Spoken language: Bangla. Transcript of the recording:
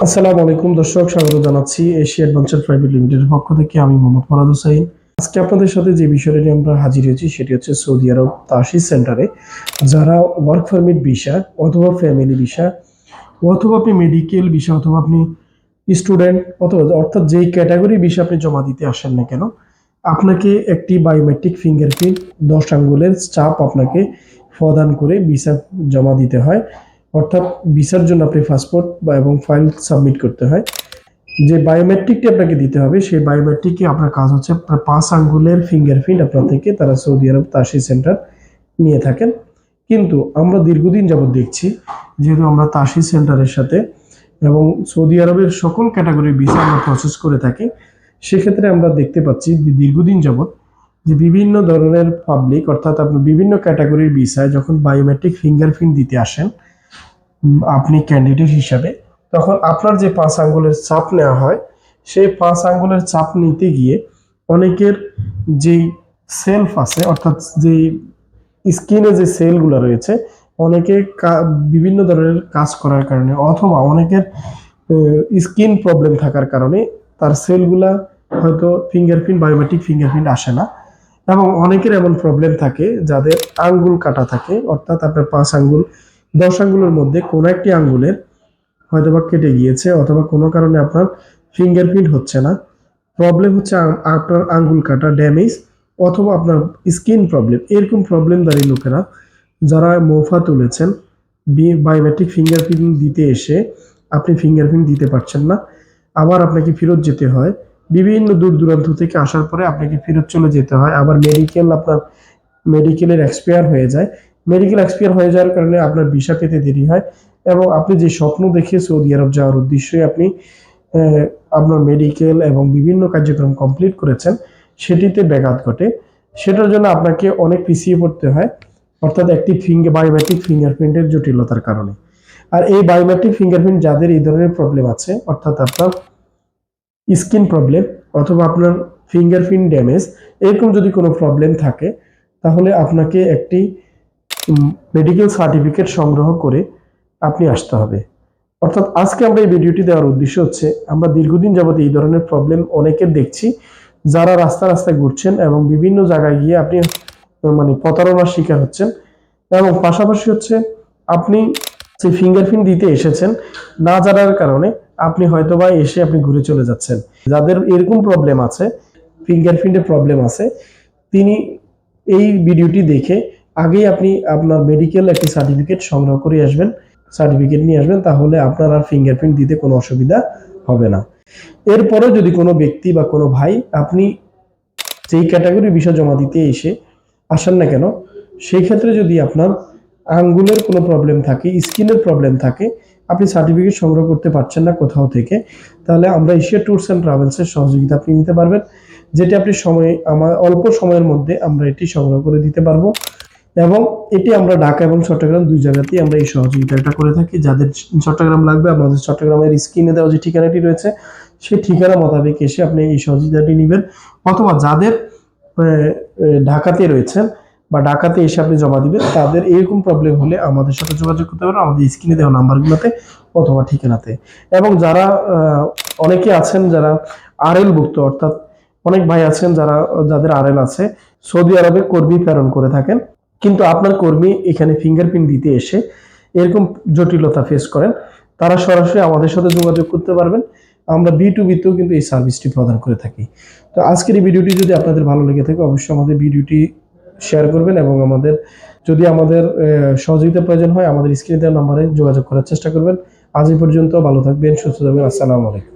আসসালামু আলাইকুম, দর্শক, স্বাগত জানাচ্ছি এশিয়া অ্যাডভেঞ্চার প্রাইভেট লিমিটেডের পক্ষ থেকে আমি মোহাম্মদ ফরাদ হুসাইন। আজকে আপনাদের সাথে যে বিষয়টি আমরা হাজির হয়েছি সেটি হচ্ছে সৌদি আরব তাসি সেন্টারে। যারা ওয়ার্ক পারমিট ভিসা অথবা ফ্যামিলি ভিসা অথবা আপনি মেডিকেল ভিসা অথবা আপনি স্টুডেন্ট অথবা অর্থাৎ যেই ক্যাটাগরি ভিসা আপনি জমা দিতে আসেন না কেন, আপনাকে একটি বায়োমেট্রিক ফিঙ্গারপ্রিন্ট দশ আঙ্গুলের চাপ আপনাকে প্রদান করে ভিসা জমা দিতে হয়। অর্থাৎ ভিসার জন্য আপনি পাসপোর্ট বা এবং ফাইল সাবমিট করতে হয়। যে বায়োমেট্রিকটি আপনাকে দিতে হবে, সেই বায়োমেট্রিকে আপনার কাজ হচ্ছে আপনার পাঁচ আঙ্গুলের ফিঙ্গারপ্রিন্ট আপনার থেকে তারা সৌদি আরব তাসি সেন্টার নিয়ে থাকেন। কিন্তু আমরা দীর্ঘদিন যাবত দেখছি, যেহেতু আমরা তাসি সেন্টারের সাথে এবং সৌদি আরবের সকল ক্যাটাগরির ভিসা আমরা প্রসেস করে থাকি, সেক্ষেত্রে আমরা দেখতে পাচ্ছি যে দীর্ঘদিন যাবত যে বিভিন্ন ধরনের পাবলিক অর্থাৎ আপনার বিভিন্ন ক্যাটাগরির ভিসায় যখন বায়োমেট্রিক ফিঙ্গারপ্রিন্ট দিতে আসেন আপনি ক্যান্ডিডেট হিসাবে, তখন আপনার যে পাঁচ আঙ্গুলের চাপ নেওয়া হয়, সেই পাঁচ আঙ্গুলের চাপ নিতে গিয়ে অনেকের যেই সেলফ আছে, অর্থাৎ যে স্কিনে যে সেলগুলো রয়েছে, অনেকে বিভিন্ন ধরনের কাজ করার কারণে, অথবা অনেকের স্কিন প্রবলেম থাকার কারণে তার সেলগুলা হয়তো ফিঙ্গারপ্রিন্ট বায়োমেট্রিক ফিঙ্গারপ্রিন্ট আসে না। এবং অনেকের এমন প্রবলেম থাকে, যাদের আঙ্গুল কাটা থাকে, অর্থাৎ আপনার পাঁচ আঙ্গুল দশ আঙ্গুলের মধ্যে কোনো একটি আঙ্গুলের হয়তোবা কেটে গিয়েছে অথবা কোনো কারণে আপনার ফিঙ্গারপ্রিন্ট হচ্ছে না। প্রবলেম হচ্ছে আপনার আঙ্গুল কাটা ড্যামেজ অথবা আপনার স্কিন প্রবলেম এরকম প্রবলেম প্রবলেমদারী লোকেরা যারা মৌফা তুলেছেন বায়োমেট্রিক ফিঙ্গারপ্রিন্ট দিতে এসে আপনি ফিঙ্গারপ্রিন্ট দিতে পারছেন না। আবার আপনাকে ফেরত যেতে হয়। বিভিন্ন দূর দূরান্ত থেকে আসার পরে আপনাকে ফেরত চলে যেতে হয়। আবার মেডিকেল আপনার মেডিকেলের এক্সপায়ার হয়ে যায়। মেডিকেল এক্সপায়ার হয়ে যাওয়ার কারণে আপনার ভিসা পেতে দেরি হয় এবং আপনি যে স্বপ্ন দেখে সৌদি আরব যাওয়ার উদ্দেশ্যে আপনি আপনার মেডিকেল এবং বিভিন্ন কার্যক্রম কমপ্লিট করেছেন, সেটিতে ব্যাঘাত ঘটে। সেটার জন্য আপনাকে অনেক পিছিয়ে পড়তে হয়, অর্থাৎ একটি ফিঙ্গার বায়োমেট্রিক ফিঙ্গারপ্রিন্টের জটিলতার কারণে। আর এই বায়োমেট্রিক ফিঙ্গারপ্রিন্ট যাদের এই ধরনের প্রবলেম আছে, অর্থাৎ আপনার স্কিন প্রবলেম অথবা আপনার ফিঙ্গারপ্রিন্ট ড্যামেজ এরকম যদি কোনো প্রবলেম থাকে, তাহলে আপনাকে একটি মেডিকেল সার্টিফিকেট সংগ্রহ করে আপনি আসতে হবে। অর্থাৎ আজকে আমরা এই ভিডিওটি দেওয়ার উদ্দেশ্য হচ্ছে, আমরা দীর্ঘদিন যাবত এই ধরনের প্রবলেম অনেকের দেখছি, যারা রাস্তা রাস্তায় ঘুরছেন এবং বিভিন্ন জায়গায় গিয়ে আপনি মানে প্রতারণার শিকার হচ্ছেন এবং পাশাপাশি হচ্ছে আপনি যে ফিঙ্গারপ্রিন্ট দিতে এসেছেন, না জানার কারণে আপনি হয়তোবা এসে আপনি ঘুরে চলে যাচ্ছেন। যাদের এরকম প্রবলেম আছে ফিঙ্গারপ্রিন্টের প্রবলেম আছে, তিনি এই ভিডিওটি দেখে আগেই আপনি আপনার মেডিকেল একটি সার্টিফিকেট সংগ্রহ করে আসবেন সার্টিফিকেট নিয়ে আসবেন, তাহলে আপনার আর ফিঙ্গারপ্রিন্ট দিতে কোনো অসুবিধা হবে না। এরপরে যদি কোনো ব্যক্তি বা কোনো ভাই আপনি যেই ক্যাটাগরি বিষয় জমা দিতে এসে আসেন না কেন সেই ক্ষেত্রে যদি আপনার আঙ্গুলের কোনো প্রবলেম থাকে, স্কিনের প্রবলেম থাকে, আপনি সার্টিফিকেট সংগ্রহ করতে পারছেন না কোথাও থেকে, তাহলে আমরা এশিয়া ট্যুরস অ্যান্ড ট্রাভেলসের সহযোগিতা আপনি নিতে পারবেন, যেটি আপনি সময়ে আমার অল্প সময়ের মধ্যে আমরা এটি সংগ্রহ করে দিতে পারব। এবং এটি আমরা ঢাকা এবং চট্টগ্রাম দুই জায়গাতেই আমরা এই সহযোগিতাটা করে থাকি। যাদের চট্টগ্রাম লাগবে, আমাদের চট্টগ্রামের স্ক্রিনে দেওয়া যে ঠিকানাটি রয়েছে, সেই ঠিকানা মোতাবেক এসে আপনি এই সহযোগিতাটি নেবেন। অথবা যাদের ঢাকাতে রয়েছেন বা ঢাকাতে এসে আপনি জমা দিবেন, তাদের এরকম প্রবলেম হলে আমাদের সাথে যোগাযোগ করতে পারেন আমাদের স্ক্রিনে দেওয়া নাম্বারগুলোতে অথবা ঠিকানাতে। এবং যারা অনেকে আছেন যারা আরএল ভুক্ত, অর্থাৎ অনেক ভাই আছেন যারা, যাদের আরএল আছে, সৌদি আরবে কর্মী প্রেরণ করে থাকেন। কিন্তু আপনার কর্মী এখানে ফিঙ্গারপ্রিন্ট দিতে এসে এরকম জটিলতা ফেস করেন, তারা সরাসরি আমাদের সাথে যোগাযোগ করতে পারবেন। আমরা বি টু বিতেও কিন্তু এই সার্ভিসটি প্রদান করে থাকি। তো আজকের এই ভিডিওটি যদি আপনাদের ভালো লেগে থাকে, অবশ্যই আমাদের ভিডিওটি শেয়ার করবেন এবং আমাদের যদি আমাদের সহযোগিতা প্রয়োজন হয়, আমাদের স্ক্রিনে দেওয়া নাম্বারে যোগাযোগ করার চেষ্টা করবেন। আজ এই পর্যন্ত ভালো থাকবেন, সুস্থ থাকবেন, আসসালামু আলাইকুম।